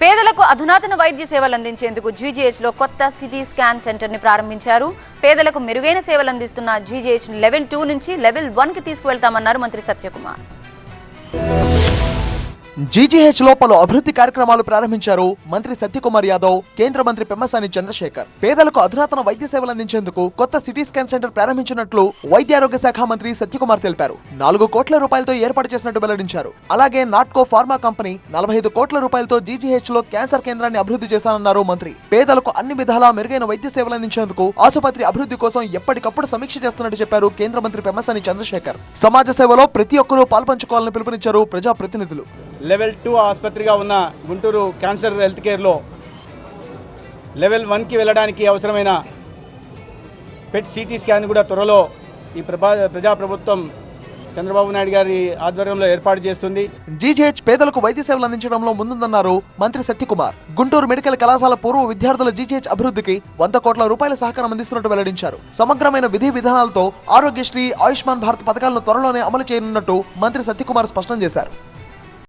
పేదలకు అధునాతన వైద్య సేవలు అందించేందుకు జీజీహెచ్లో కొత్త సిటీ స్కాన్ సెంటర్ని ప్రారంభించారు. పేదలకు మెరుగైన సేవలు అందిస్తున్న జీజీహెచ్ లెవెల్ టూ నుంచి లెవెల్ వన్కి తీసుకువెళ్తామన్నారు మంత్రి సత్యకుమార్. జీజీహెచ్లో పలు అభివృద్ధి కార్యక్రమాలు ప్రారంభించారు మంత్రి సత్యకుమార్ యాదవ్ కేంద్ర మంత్రి పెమ్మసాని చంద్రశేఖర్. పేదలకు అధునాతన వైద్య సేవలు అందించేందుకు కొత్త సిటీ స్కాన్ సెంటర్ ప్రారంభించినట్లు వైద్య ఆరోగ్య శాఖ మంత్రి సత్యకుమార్ తెలిపారు. నాలుగు కోట్ల రూపాయలతో ఏర్పాటు చేసినట్టు వెల్లడించారు. అలాగే నాట్కో ఫార్మా కంపెనీ నలభై ఐదు కోట్ల రూపాయలతో జీజీహెచ్లో క్యాన్సర్ కేంద్రాన్ని అభివృద్ధి చేశానన్నారు మంత్రి. పేదలకు అన్ని విధాలా మెరుగైన వైద్య సేవలు అందించేందుకు ఆసుపత్రి అభివృద్ధి కోసం ఎప్పటికప్పుడు సమీక్ష చేస్తున్నట్టు చెప్పారు కేంద్ర మంత్రి పెమ్మసాని చంద్రశేఖర్. సమాజ సేవలో ప్రతి ఒక్కరూ పాల్పంచుకోవాలని పిలుపునిచ్చారు ప్రజాప్రతినిధులు. లెవెల్ టూ ఆసుపత్రిగా ఉన్న గుంటూరు క్యాన్సర్ హెల్త్ కేర్లో లెవెల్ వన్కి వెళ్ళడానికి అవసరమైన పెట్ సిటీ స్కాన్ కూడా త్వరలో ఈ ప్రభా ప్రజాప్రభుత్వం చంద్రబాబు నాయుడు గారి ఆధ్వర్యంలో ఏర్పాటు చేస్తుంది. జీజీహెచ్ పేదలకు వైద్య సేవలు అందించడంలో ముందుందన్నారు మంత్రి సత్యకుమార్ గుంటూరు మెడికల్ కళాశాల పూర్వ విద్యార్థుల జీజీహెచ్ అభివృద్ధికి వంద కోట్ల రూపాయల సహకారం అందిస్తున్నట్టు వెల్లడించారు. సమగ్రమైన విధి విధానాలతో ఆరోగ్యశ్రీ ఆయుష్మాన్ భారత్ పథకాలను త్వరలోనే అమలు చేయనున్నట్టు మంత్రి సత్యకుమార్ స్పష్టం చేశారు.